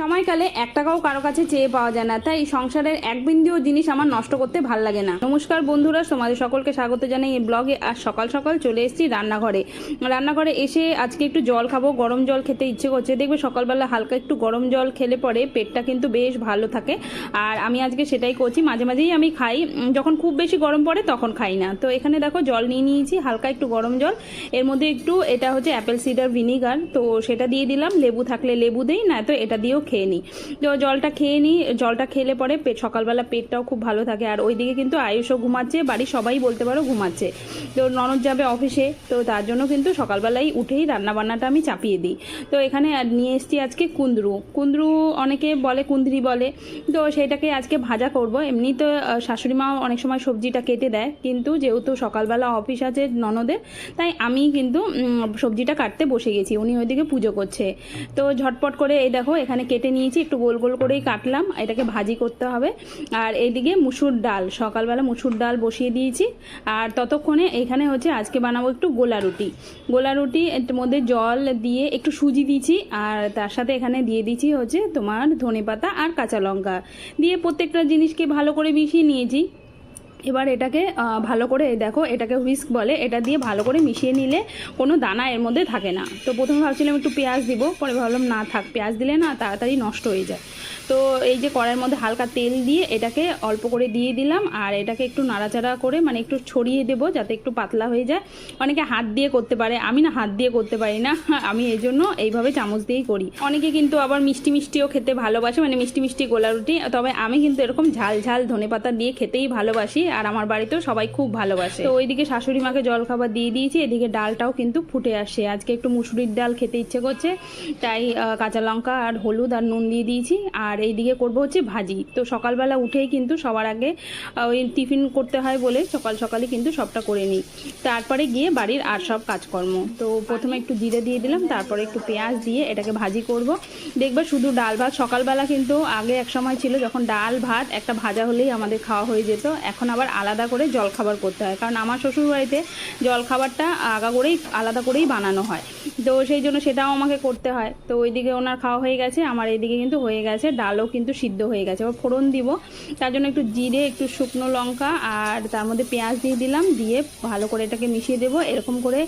সময়কালে এক টাকাও কারও কাছে চেয়ে পাওয়া যায় না। তাই সংসারের এক বিন্দুও জিনিস আমার নষ্ট করতে ভালো লাগে না। নমস্কার বন্ধুরা, তোমাদের সকলকে স্বাগত জানাই এই ব্লগে। আর সকাল সকাল চলে এসেছি রান্নাঘরে। রান্নাঘরে এসে আজকে একটু জল খাব, গরম জল খেতে ইচ্ছে করছে। দেখবে সকালবেলা হালকা একটু গরম জল খেলে পরে পেটটা কিন্তু বেশ ভালো থাকে। আর আমি আজকে সেটাই করছি, মাঝে মাঝেই আমি খাই। যখন খুব বেশি গরম পড়ে তখন খাই না। তো এখানে দেখো জল নিয়ে নিয়েছি, হালকা একটু গরম জল। এর মধ্যে একটু এটা হচ্ছে অ্যাপেল সিডার ভিনিগার। তো সেটা দিয়ে দিলাম। লেবু থাকলে লেবু দেই, না তো এটা দিয়েও খেয়ে নিই। তো জলটা খেয়ে নিই, জলটা খেলে পরে পেট সকালবেলা পেটটাও খুব ভালো থাকে। আর ওইদিকে কিন্তু আয়ুষও ঘুমাচ্ছে, বাড়ির সবাই বলতে পারো ঘুমাচ্ছে। তো ননদ যাবে অফিসে, তো তার জন্য কিন্তু সকালবেলায় উঠেই রান্নাবান্নাটা আমি চাপিয়ে দিই। তো এখানে নিয়ে এসেছি আজকে কুন্দ্রু কুন্দ্রু অনেকে বলে কুন্দ্রি বলে। তো সেটাকে আজকে ভাজা করব। এমনি তো শাশুড়ি মাও অনেক সময় সবজিটা কেটে দেয়। কিন্তু যেহেতু সকালবেলা অফিস আছে ননদের, তাই আমি কিন্তু সবজিটা কাটতে বসে গেছি। উনি ওইদিকে পুজো করছে। তো ঝটপট করে এই দেখো, এখানে কেটে নিয়েছি একটু গোল গোল করেই কাটলাম। এটাকে ভাজি করতে হবে। আর এইদিকে মুসুর ডাল সকালবেলা মুসুর ডাল বসিয়ে দিয়েছি। আর ততক্ষণে এখানে হচ্ছে আজকে বানাবো একটু গোলা রুটি। গোলা রুটি এর মধ্যে জল দিয়ে একটু সুজি দিয়েছি। আর তার সাথে এখানে দিয়ে দিয়েছি হচ্ছে তোমার ধনে পাতা আর কাঁচা লঙ্কা। দিয়ে প্রত্যেকটা জিনিসকে ভালো করে মিশিয়ে নিয়েছি। এবার এটাকে ভালো করে দেখো, এটাকে হুইস্ক বলে, এটা দিয়ে ভালো করে মিশিয়ে নিলে কোনো দানা এর মধ্যে থাকে না। তো প্রথমে ভাবছিলাম একটু পেঁয়াজ দিব, পরে ভাবলাম না থাক, পেঁয়াজ দিলে না তাড়াতাড়ি নষ্ট হয়ে যায়। তো এই যে কড়াইয়ের মধ্যে হালকা তেল দিয়ে এটাকে অল্প করে দিয়ে দিলাম, আর এটাকে একটু নাড়াচাড়া করে মানে একটু ছড়িয়ে দেবো যাতে একটু পাতলা হয়ে যায়। অনেকে হাত দিয়ে করতে পারে, আমি না হাত দিয়ে করতে পারি না, আমি এই জন্য এইভাবে চামচ দিয়েই করি। অনেকে কিন্তু আবার মিষ্টি মিষ্টিও খেতে ভালোবাসে মানে মিষ্টি মিষ্টি গোলা রুটি তবে আমি কিন্তু এরকম ঝাল ঝাল ধনেপাতা দিয়ে খেতেই ভালোবাসি, আর আমার বাড়িতেও সবাই খুব ভালোবাসে। তো ওইদিকে শাশুড়ি মাকে জল খাবার দিয়ে দিয়েছি, এদিকে ডালটাও কিন্তু ফুটে আসে। আজকে একটু মুসুরির ডাল খেতে ইচ্ছে করছে, তাই কাঁচা লঙ্কা আর হলুদ আর নুন দিয়ে দিয়েছি, আর এইদিকে করব হচ্ছে ভাজি। তো সকালবেলা উঠেই কিন্তু সবার আগে ওই টিফিন করতে হয় বলে সকাল সকালে কিন্তু সবটা করে নিই। তারপরে গিয়ে বাড়ির আর সব কাজকর্ম। তো প্রথমে একটু জিরে দিয়ে দিলাম, তারপরে একটু পেঁয়াজ দিয়ে এটাকে ভাজি করব। দেখবে শুধু ডাল ভাত, সকালবেলা কিন্তু আগে এক সময় ছিল যখন ডাল ভাত একটা ভাজা হলেই আমাদের খাওয়া হয়ে যেত, এখন আবার আলাদা করে জল খাবার করতে হয়। কারণ আমার শ্বশুরবাড়িতে জল খাবারটা আগা করেই, আলাদা করেই বানানো হয়। তো সেই জন্য সেটাও আমাকে করতে হয়। তো ওইদিকে ওনার খাওয়া হয়ে গেছে, আমার এইদিকে কিন্তু হয়ে গেছে ডালও কিন্তু সিদ্ধ হয়ে গেছে। এবার ফোড়ন দিব। তার জন্য একটু জিরে, একটু শুকনো লঙ্কা আর তার মধ্যে পেঁয়াজ দিয়ে দিলাম। দিয়ে ভালো করে এটাকে মিশিয়ে দেবো। এরকম করে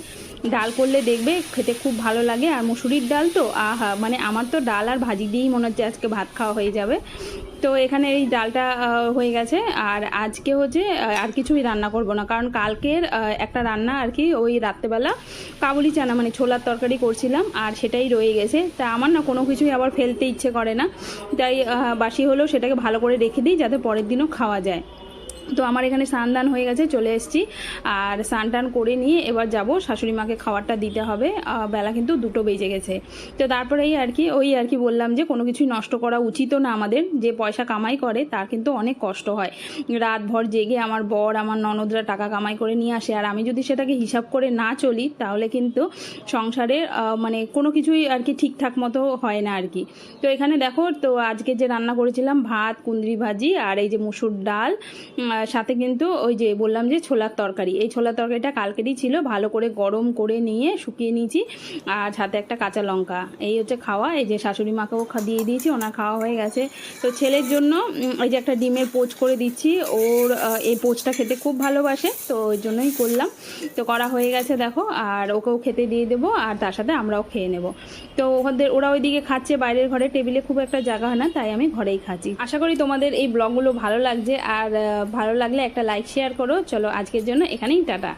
ডাল করলে দেখবে খেতে খুব ভালো লাগে। আর মুসুরির ডাল তো, আহা মানে আমার তো ডাল আর ভাজি দিয়েই মনে হচ্ছে আজকে ভাত খাওয়া হয়ে যাবে। তো এখানে এই ডালটা হয়ে গেছে। আর আজকে হচ্ছে আর কিছুই রান্না করব না। কারণ কালকের একটা রান্না আর কি, ওই রাত্রেবেলা কাবুলি চানা মানে ছোলার তরকারি করছিলাম, আর সেটাই রয়ে গেছে। তা আমার না কোনো কিছুই আবার ফেলতে ইচ্ছে করে না। তাই বাসি হলেও সেটাকে ভালো করে রেখে দিই, যাতে পরের দিনও খাওয়া যায়। তো আমার এখানে স্নান হয়ে গেছে, চলে এসেছি। আর স্নান টান করে নিয়ে এবার যাব, শাশুড়ি মাকে খাবারটা দিতে হবে। বেলা কিন্তু দুটো বেজে গেছে। তো তারপরেই আর কি, ওই আর কি বললাম যে, কোনো কিছুই নষ্ট করা উচিতও না আমাদের। যে পয়সা কামাই করে, তার কিন্তু অনেক কষ্ট হয়। রাতভর জেগে আমার বর, আমার ননদরা টাকা কামাই করে নিয়ে আসে। আর আমি যদি সেটাকে হিসাব করে না চলি, তাহলে কিন্তু সংসারে মানে কোনো কিছুই আর কি ঠিকঠাক মতো হয় না আর কি। তো এখানে দেখো, তো আজকে যে রান্না করেছিলাম, ভাত কুন্দ্রি ভাজি, আর এই যে মুসুর ডাল সাথে কিন্তু ওই যে বললাম যে ছোলার তরকারি। এই ছোলার তরকারিটা কালকেরই ছিল ভালো করে গরম করে নিয়ে শুকিয়ে নিয়েছি। আর সাথে একটা কাঁচা লঙ্কা। এই হচ্ছে খাওয়া এই যে শাশুড়ি মাকেও দিয়ে দিয়েছি ওনার খাওয়া হয়ে গেছে। তো ছেলের জন্য এই যে একটা ডিমের পোচ করে দিচ্ছি। ওর এই পোচটা খেতে খুব ভালোবাসে তো ওই জন্যই করলাম। তো করা হয়ে গেছে দেখো। আর ওকেও খেতে দিয়ে দেবো আর তার সাথে আমরাও খেয়ে নেব। তো ওদের ওরা ওইদিকে খাচ্ছে বাইরের ঘরে টেবিলে খুব একটা জায়গা হয় না তাই আমি ঘরেই খাচ্ছি। আশা করি তোমাদের এই ব্লগগুলো ভালো লাগছে। আর আহ, ভালো লাগলে একটা লাইক শেয়ার করো। চলো আজকের জন্য এখানেই টাটা।